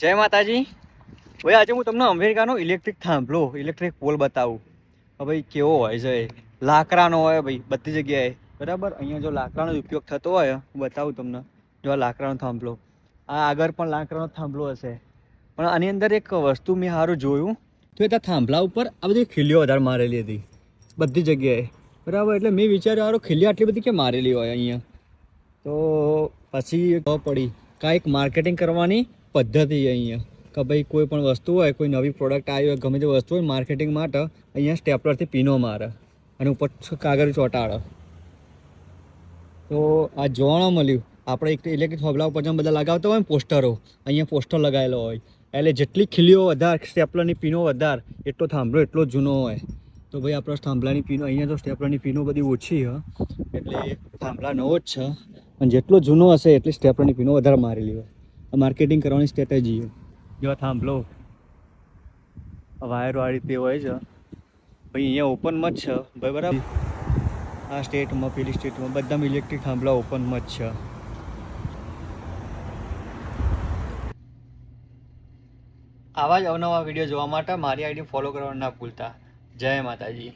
જય માતાજી. ભાઈ આજે હું તમને અમેરિકાનો ઇલેક્ટ્રિક થાંભલો ઇલેક્ટ્રિક પોલ બતાવું. ભાઈ, કેવો હોય છે લાકડાનો હોય ભાઈ, બધી જગ્યાએ. બરાબર? અહીંયા જો લાકડાનો ઉપયોગ થતો હોય, હું બતાવું તમને. જો આ લાકડાનો થાંભલો. આ આગળ પણ લાકડાનો થાંભલો હશે. પણ આની અંદર એક વસ્તુ મેં સારું જોયું. તો એ થાંભલા ઉપર આ બધી ખીલીઓ વધારે મારેલી હતી. બધી જગ્યાએ. બરાબર? એટલે મેં વિચાર્યું, હારું ખીલી આટલી બધી કે મારેલી હોય અહીંયા? તો પછી પડી. કાંઈક માર્કેટિંગ કરવાની પદ્ધતિ અહીંયા. કે ભાઈ કોઈ પણ વસ્તુ હોય, કોઈ નવી પ્રોડક્ટ આવી હોય, ગમે તે વસ્તુ હોય માર્કેટિંગ માટે અહીંયા સ્ટેપલરથી પીનો મારે અને ઉપર કાગળ ચોંટાડે. તો આ જોવા મળ્યું. આપણે એક ઇલેક્ટ્રિક થોબલા ઉપર બધા લગાવતા હોય પોસ્ટરો, અહીંયા પોસ્ટર લગાવેલો હોય. એટલે જેટલી ખીલીઓ વધારે, સ્ટેપલરની પીનો વધારે, એટલો થાંભલો એટલો જૂનો હોય. તો ભાઈ આપણો થાંભલાની પીનો, અહીંયા તો સ્ટેપલરની પીનો બધી ઓછી હ. એટલે થાંભલા નવો જ છે. અને જેટલો જૂનો હશે, એટલી સ્ટેપલરની પીનો વધારે મારેલી હોય. માર્કેટિંગ કરવાની સ્ટ્રેટેજી જો થાંભલો, વાયરવાળી તે હોય છે. ભાઈ, અહીંયા ઓપનમાં જ છે. ભાઈ, બરાબર? આ સ્ટેટમાં પેલી સ્ટેટમાં બધામાં ઇલેક્ટ્રિક થાંભલા ઓપનમાં જ છે. આવા જ અવનવા વીડિયો જોવા માટે મારી આઈડી ફોલો કરવાનું ના ભૂલતા. જય માતાજી.